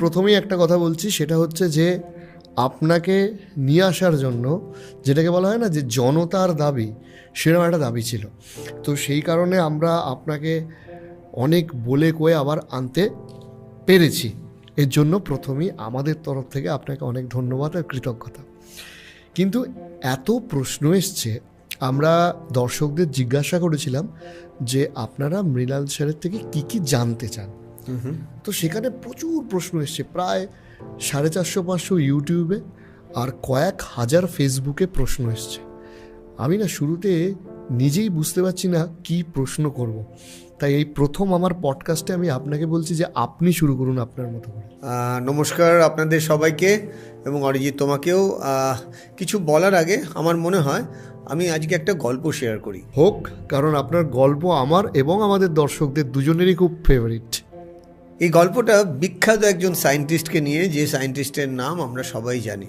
প্রথমেই একটা কথা বলছি, সেটা হচ্ছে যে আপনাকে নিয়ে আসার জন্য যেটাকে বলা হয় না যে জনতার দাবি, সেরকম একটা দাবি ছিল। তো সেই কারণে আমরা আপনাকে অনেক বলে কয়ে আবার আনতে পেরেছি। এর জন্য প্রথমেই আমাদের তরফ থেকে আপনাকে অনেক ধন্যবাদ আর কৃতজ্ঞতা। কিন্তু এত প্রশ্ন এসছে, আমরা দর্শকদের জিজ্ঞাসা করেছিলাম যে আপনারা মৃণাল স্যারের থেকে কি কি জানতে চান? তো সেখানে প্রচুর প্রশ্ন এসছে। প্রায় সাড়ে চারশো পাঁচশো ইউটিউবে আর কয়েক হাজার ফেসবুকে প্রশ্ন এসছে। আমি না শুরুতে নিজেই বুঝতে পারছি না কি প্রশ্ন করব। তাই এই প্রথম আমার পডকাস্টে আমি আপনাকে বলছি যে আপনি শুরু করুন আপনার মতো করে। নমস্কার আপনাদের সবাইকে এবং অরিজিৎ তোমাকেও। কিছু বলার আগে আমার মনে হয় আমি আজকে একটা গল্প শেয়ার করি। হোক কারণ আপনার গল্প আমার এবং আমাদের দর্শকদের দুজনেরই খুব ফেভারিট এই গল্পটা বিখ্যাত একজন সায়েন্টিস্টকে নিয়ে যে সায়েন্টিস্টের নাম আমরা সবাই জানি।